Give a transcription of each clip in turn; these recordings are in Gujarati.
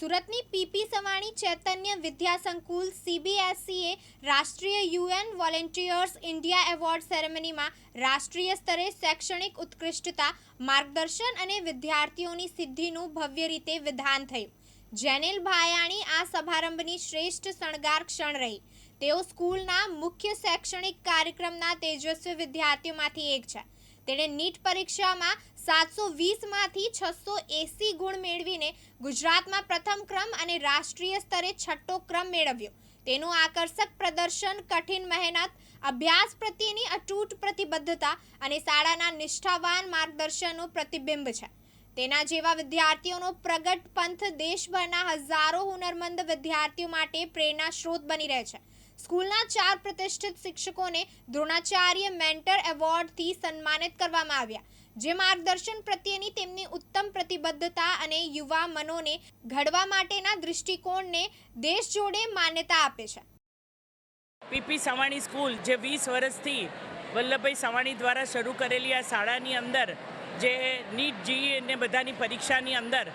સુરતની પીપી સવાણી ચૈતન્ય વિદ્યા સંકુલ સીબીએસઈએ રાષ્ટ્રીય યુએન વોલેન્ટિયર્સ ઇન્ડિયા એવોર્ડ સેરેમનીમાં રાષ્ટ્રીય સ્તરે શૈક્ષણિક ઉત્કૃષ્ટતા, માર્ગદર્શન અને વિદ્યાર્થીઓની સિદ્ધિનું ભવ્ય રીતે વિધાન થયું. જેનિલ ભાયાણી આ સમારંભની શ્રેષ્ઠ શણગાર ક્ષણ રહી. તેઓ સ્કૂલના મુખ્ય શૈક્ષણિક કાર્યક્રમના તેજસ્વી વિદ્યાર્થીઓમાંથી એક છે. તેણે નીટ પરીક્ષામાં સાતસો વીસમાંથી છસો એંસી ગુણ મેળવીને ગુજરાતમાં પ્રથમ ક્રમ અને રાષ્ટ્રીય સ્તરે છઠ્ઠો ક્રમ મેળવ્યો. તેનું આકર્ષક પ્રદર્શન, કઠિન મહેનત, અભ્યાસ પ્રત્યેની અતૂટ પ્રતિબદ્ધતા અને શાળાના નિષ્ઠાવાન માર્ગદર્શનનું પ્રતિબિંબ છે. તેના જેવા વિદ્યાર્થીઓનો પ્રગટ પંથ દેશભરના હજારો હુનરમંદ વિદ્યાર્થીઓ માટે પ્રેરણા સ્ત્રોત બની રહે છે. સ્કૂલના ચાર પ્રતિષ્ઠિત શિક્ષકોને દ્રોણાચાર્ય મેન્ટર એવોર્ડથી સન્માનિત કરવામાં આવ્યા. જે માર્ગદર્શન પ્રત્યેની તેમની ઉત્તમ પ્રતિબદ્ધતા અને યુવા મનોને ઘડવા માટેના દૃષ્ટિકોણને દેશ જોડે માન્યતા આપે છે. પીપી સવાણી સ્કૂલ જે વીસ વર્ષથી વલ્લભભાઈ સવાણી દ્વારા શરૂ કરેલી આ શાળાની અંદર જે નીટ જી અને બધાની પરીક્ષાની અંદર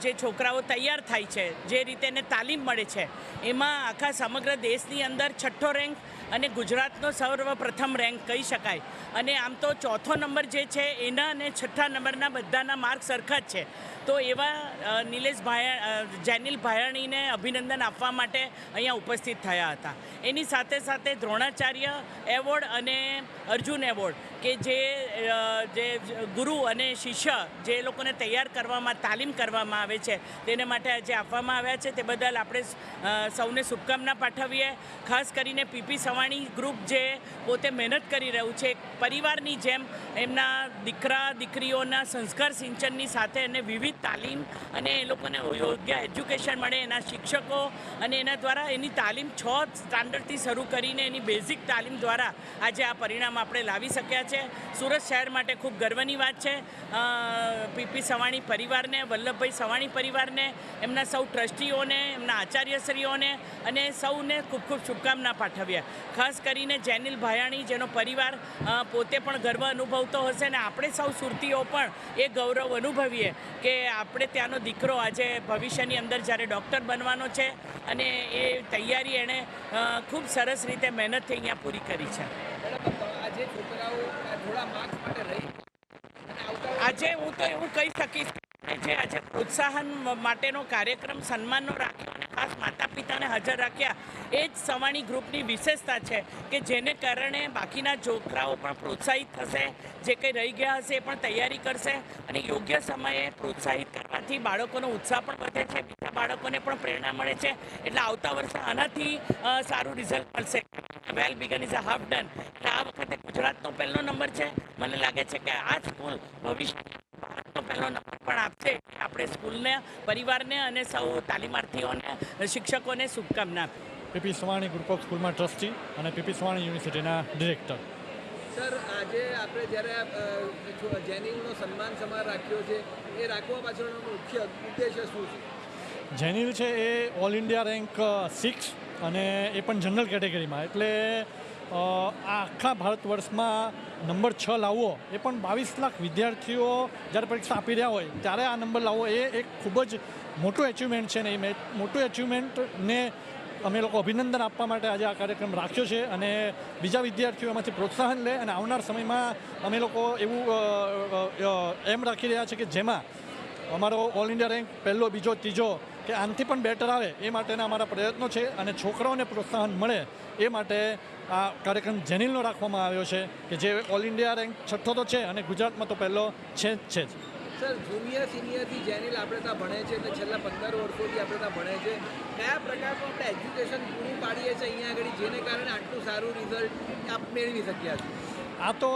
જે છોકરાઓ તૈયાર થાય છે, જે રીતે એને તાલીમ મળે છે, એમાં આખા સમગ્ર દેશની અંદર છઠ્ઠો રેન્ક અને ગુજરાતનો સર્વપ્રથમ રેન્ક કહી શકાય. અને આમ તો ચોથો નંબર જે છે, એના અને છઠ્ઠા નંબરના બધાના માર્ક સરખા જ છે. તો એવા નિલેશ ભાયા જેનિલ ભાયાણીને અભિનંદન આપવા માટે અહીંયા ઉપસ્થિત થયા હતા. એની સાથે સાથે દ્રોણાચાર્ય એવોર્ડ અને અર્જુન એવોર્ડ કે જે જે ગુરુ અને શિષ્ય જે લોકોને તૈયાર કરવામાં, તાલીમ કરવામાં આવે છે, તેને માટે આજે આપવામાં આવ્યા છે. તે બદલ આપણે સૌને શુભકામના પાઠવીએ. ખાસ કરીને પીપી સવાણી ગ્રુપ જે પોતે મહેનત કરી રહ્યું છે પરિવારની જેમ એમના દીકરા, દીકરીઓના સંસ્કાર સિંચનની સાથે એને વિવિધ તાલીમ અને એ લોકોને યોગ્ય એજ્યુકેશન મળે એના શિક્ષકો અને એના દ્વારા એની તાલીમ છ સ્ટાન્ડર્ડથી શરૂ કરીને એની બેઝિક તાલીમ દ્વારા આજે આ પરિણામ આપણે લાવી શક્યા છે. સુરત શહેર માટે ખૂબ ગર્વની વાત છે. પીપી સવાણી પરિવારને, વલ્લભભાઈ સવાણી પરિવારને, એમના સૌ ટ્રસ્ટીઓને, એમના આચાર્યશ્રીઓને અને સૌને ખૂબ ખૂબ શુભકામના પાઠવીએ ખાસ કરીને જેનિલ ભાયાણી જેનો પરિવાર પોતે પણ ગર્વ અનુભવતો હશે અને આપણે સૌ સુરતીઓ પણ એ ગૌરવ અનુભવીએ કે આપણે ત્યાંનો દીકરો આજે ભવિષ્યની અંદર જ્યારે ડૉક્ટર બનવાનો છે અને એ તૈયારી એણે ખૂબ સરસ રીતે મહેનતથી અહીંયા પૂરી કરી છે. આજે હું તો એવું કહી શકીશ જે આજે પ્રોત્સાહન માટેનો કાર્યક્રમ સન્માનનો રાખ્યો અને ખાસ માતા પિતાને હાજર રાખ્યા. એ જ સવાણી ગ્રુપની વિશેષતા છે કે જેને કારણે બાકીના છોકરાઓ પણ પ્રોત્સાહિત થશે, જે કંઈ રહી ગયા હશે એ પણ તૈયારી કરશે અને યોગ્ય સમયે પ્રોત્સાહિત કરવાથી બાળકોનો ઉત્સાહ પણ વધે છે, બીજા બાળકોને પણ પ્રેરણા મળે છે. એટલે આવતા વર્ષે આનાથી સારું રિઝલ્ટ મળશે. Well begun is a half done. એટલે આ વખતે ગુજરાતનો પહેલો નંબર છે. મને લાગે છે કે આ સ્કૂલ ભવિષ્ય ભારતનો પહેલો નંબર પણ આપશે. આપણે સ્કૂલને પરિવારને અને સૌ તાલીમાર્થીઓને શિક્ષકોને શુભકામના આપી પીપી સવાણી ગ્રુપ ઓફ સ્કૂલમાં ટ્રસ્ટી અને પીપી સવાણી યુનિવર્સિટીના ડિરેક્ટર. સર આજે આપણે જ્યારે જેનિલનો સન્માન સમાર રાખ્યો છે એ રાખવા પાછળનો મુખ્ય ઉદ્દેશ્ય શું છે? જેનિલ છે એ ઓલ ઇન્ડિયા રેન્ક સિક્સ અને એ પણ જનરલ કેટેગરીમાં. એટલે આખા ભારત વર્ષમાં નંબર છ લાવવો એ પણ બાવીસ લાખ વિદ્યાર્થીઓ જ્યારે પરીક્ષા આપી રહ્યા હોય, ત્યારે આ નંબર લાવવો એ એક ખૂબ જ મોટું એચિવમેન્ટ છે ને એ મોટું એચિવમેન્ટને અમે લોકો અભિનંદન આપવા માટે આજે આ કાર્યક્રમ રાખ્યો છે અને બીજા વિદ્યાર્થીઓ એમાંથી પ્રોત્સાહન લે અને આવનાર સમયમાં અમે લોકો એવું એમ રાખી રહ્યા છે કે જેમાં અમારો ઓલ ઇન્ડિયા રેન્ક પહેલો, બીજો, ત્રીજો કે આનાથી પણ બેટર આવે એ માટેના અમારા પ્રયત્નો છે અને છોકરાઓને પ્રોત્સાહન મળે એ માટે આ કાર્યક્રમ જેનિલનો રાખવામાં આવ્યો છે કે જે ઓલ ઇન્ડિયા રેન્ક છઠ્ઠો તો છે અને ગુજરાતમાં તો પહેલો છે જ છે જ. સર, જુનિયર સિનિયરથી જેનિલ આપણે ત્યાં ભણે છે અને છેલ્લા પંદર વર્ષોથી આપણે ત્યાં ભણે છે. કયા પ્રકારનું આપણે એજ્યુકેશન પૂરું પાડીએ છીએ અહીંયા આગળ જેને કારણે આટલું સારું રિઝલ્ટ આપ મેળવી શક્યા છે? આ તો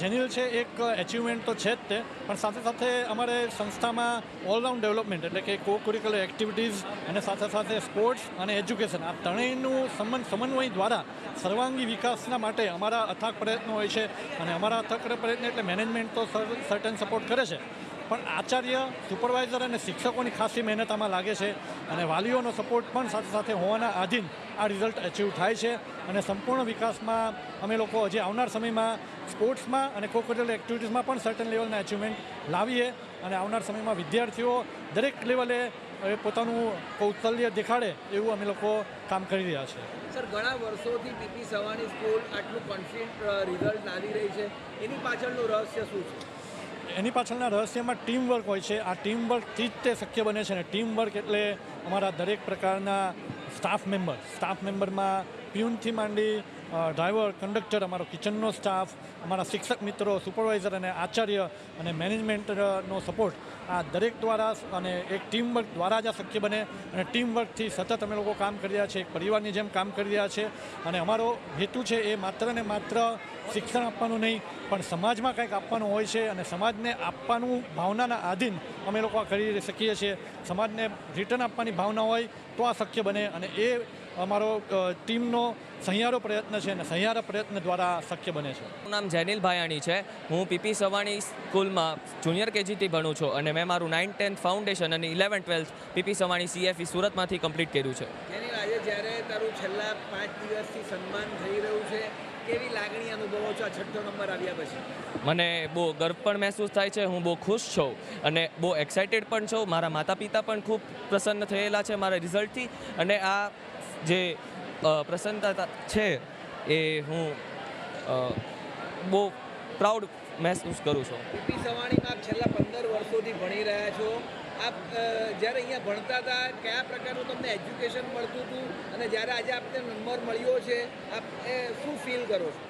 જેનિલ છે એક એચિવમેન્ટ તો છે જ તે, પણ સાથે સાથે અમારે સંસ્થામાં ઓલરાઉન્ડ ડેવલપમેન્ટ એટલે કે કો કરિક્યુલર એક્ટિવિટીઝ અને સાથે સાથે સ્પોર્ટ્સ અને એજ્યુકેશન આ ત્રણેયનું સંબંધ, સમન્વય દ્વારા સર્વાંગી વિકાસના માટે અમારા અથાક પ્રયત્નો હોય છે અને અમારા અથાક પ્રયત્ન એટલે મેનેજમેન્ટ તો સર્ટન સપોર્ટ કરે છે. પણ આચાર્ય સુપરવાઇઝર અને શિક્ષકોની ખાસી મહેનત આમાં લાગે છે અને વાલીઓનો સપોર્ટ પણ સાથે સાથે હોવાના આધીન આ રિઝલ્ટ અચીવ થાય છે અને સંપૂર્ણ વિકાસમાં અમે લોકો હજી આવનાર સમયમાં સ્પોર્ટ્સમાં અને કોકરિક્યુલર એક્ટિવિટીઝમાં પણ સર્ટન લેવલના અચીવમેન્ટ લાવીએ અને આવનાર સમયમાં વિદ્યાર્થીઓ દરેક લેવલે પોતાનું કૌશલ્ય દેખાડે એવું અમે લોકો કામ કરી રહ્યા છે. સર, ઘણા વર્ષોથી પીપી સવાણી સ્કૂલ આટલું કોન્ફિડન્ટ રિઝલ્ટ લાવી રહી છે. એની પાછળનું રહસ્ય શું છે? એની પાછળના રહસ્યમાં ટીમ વર્ક હોય છે. આ ટીમ વર્કથી જ તે શક્ય બને છે અને ટીમ વર્ક એટલે અમારા દરેક પ્રકારના સ્ટાફ મેમ્બર સ્ટાફ મેમ્બરમાં પ્યુનથી માંડી ડ્રાઈવર કંડક્ટર અમારો કિચનનો સ્ટાફ અમારા શિક્ષક મિત્રો સુપરવાઇઝર અને આચાર્ય અને મેનેજમેન્ટનો સપોર્ટ આ દરેક દ્વારા અને એક ટીમ વર્ક દ્વારા જ આ શક્ય બને. અને ટીમ વર્કથી સતત અમે લોકો કામ કરી રહ્યા છીએ, એક પરિવારની જેમ કામ કરી રહ્યા છે. અને અમારો હેતુ છે એ માત્ર ને માત્ર શિક્ષણ આપવાનું નહીં, પણ સમાજમાં કંઈક આપવાનું હોય છે અને સમાજને આપવાનું ભાવનાના આધીન અમે લોકો કરી શકીએ છીએ. સમાજને રિટર્ન આપવાની ભાવના હોય તો આ શક્ય બને. અને એ અમારો ટીમનો સહિયારો પ્રયત્ન છે અને સહિયારા પ્રયત્ન દ્વારા શક્ય બને છે. મારું નામ જેનિલ ભાયાણી છે. હું પીપી સવાણી સ્કૂલમાં જુનિયર કેજીથી ભણું છું અને મેં મારું નાઇન ટેન્થ ફાઉન્ડેશન અને eleven twelfth PP Savani CFE સુરતમાંથી complete કર્યું છે. આજે જ્યારે તારું છેલ્લા પાંચ દિવસથી સન્માન થઈ રહ્યું છે કેવી લાગણી અનુભવો છો? આ છઠ્ઠો નંબર આવ્યા પછી. મને બહુ ગર્વ પણ મહેસૂસ થાય છે હું બહુ ખુશ છું અને બહુ એક્સાઇટેડ પણ છું. મારા માતા પિતા પણ ખૂબ પ્રસન્ન થયેલા છે મારા રિઝલ્ટથી અને આ જે પ્રસન્નતા છે એ હું બહુ પ્રાઉડ મહેસૂસ કરું છું. પીપી સવાણી આપ છેલ્લા પંદર વર્ષોથી ભણી રહ્યા છો. આપ જ્યારે અહીંયા ભણતા હતા કયા પ્રકારનું તમને એજ્યુકેશન મળતું હતું? અને જ્યારે આજે આપને નંબર મળ્યો છે આપ એ શું ફીલ કરો છો?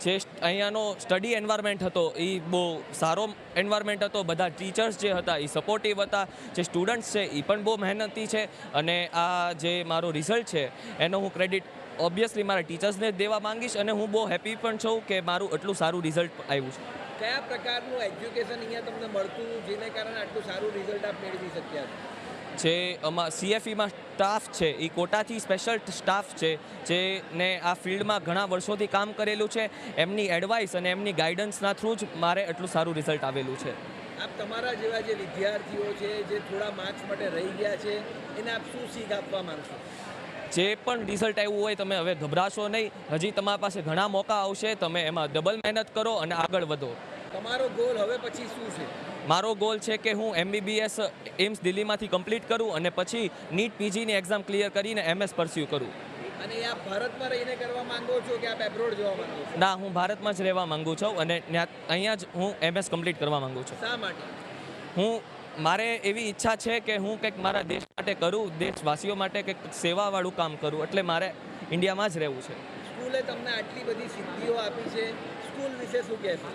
જે અહીંયાનો સ્ટડી એન્વાયરમેન્ટ હતો, એ બહુ સારો એન્વાયરમેન્ટ હતો. બધા ટીચર્સ જે હતા, એ સપોર્ટિવ હતા. જે સ્ટુડન્ટ્સ છે, એ પણ બહુ મહેનતી છે. અને આ જે મારો રિઝલ્ટ છે, એનો હું ક્રેડિટ ઓબ્વિયસલી મારા ટીચર્સને જ દેવા માંગીશ અને હું બહુ હેપી પણ છું કે મારું એટલું સારું રિઝલ્ટ આવ્યું છે. કયા પ્રકારનું એજ્યુકેશન અહીંયા તમને મળતું જેને કારણે આટલું સારું રિઝલ્ટ આપ મેળવી શક્યા છો? જે અમા સીએફઈમાં સ્ટાફ છે એ કોટાથી સ્પેશિયલ સ્ટાફ છે જેને આ ફિલ્ડમાં ઘણા વર્ષોથી કામ કરેલું છે. એમની એડવાઇસ અને એમની ગાઈડન્સના થ્રુ જ મારે એટલું સારું રિઝલ્ટ આવેલું છે. આપ તમારા જેવા જે વિદ્યાર્થીઓ છે જે થોડા માર્ક્સ માટે રહી ગયા છે એને આપ શું શીખ આપવા માંગશો? જે પણ રિઝલ્ટ આવ્યું હોય તમે હવે ગભરાશો નહીં. હજી તમારા પાસે ઘણા મોકા આવશે. તમે એમાં ડબલ મહેનત કરો અને આગળ વધો. તમારો ગોલ હવે પછી શું છે? મારો ગોલ છે કે હું એમબીબીએસ એમ્સ દિલ્હીમાંથી કમ્પ્લીટ કરું અને પછી નીટ પીજીની એક્ઝામ ક્લિયર કરીને એમએસ પરસ્યુ કરું. અને આપ ભારતમાં રહીને કરવા માંગો છો કે આપ એબ્રોડ જવા માંગો છો? ના હું ભારતમાં જ રહેવા માંગુ છું અને અહીંયા જ હું એમએસ કમ્પ્લીટ કરવા માંગુ છું. શા માટે? હું મારે એવી ઈચ્છા છે કે હું કંઈક મારા દેશ માટે કરું દેશવાસીઓ માટે કંઈક સેવાવાળું કામ કરું એટલે મારે ઇન્ડિયામાં જ રહેવું છે. સ્કૂલે તમને આટલી બધી સિદ્ધિઓ આપી છે. સ્કૂલ વિશે શું કહેશો?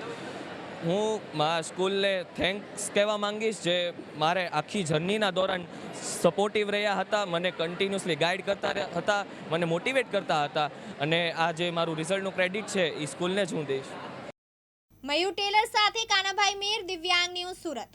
હું મારા સ્કૂલને થેન્ક્સ કહેવા માંગીશ જે મારે આખી જર્નીના દોરાન સપોર્ટિવ રહ્યા હતા મને કન્ટિન્યુઅસલી ગાઈડ કરતા રહ્યા હતા મને મોટિવેટ કરતા હતા અને આ જે મારું રિઝલ્ટનું ક્રેડિટ છે એ સ્કૂલને જ હું દઈશ. મયુર ટેલર સાથે કાનાભાઈ મીર દિવ્યાંગ ન્યૂઝ સુરત.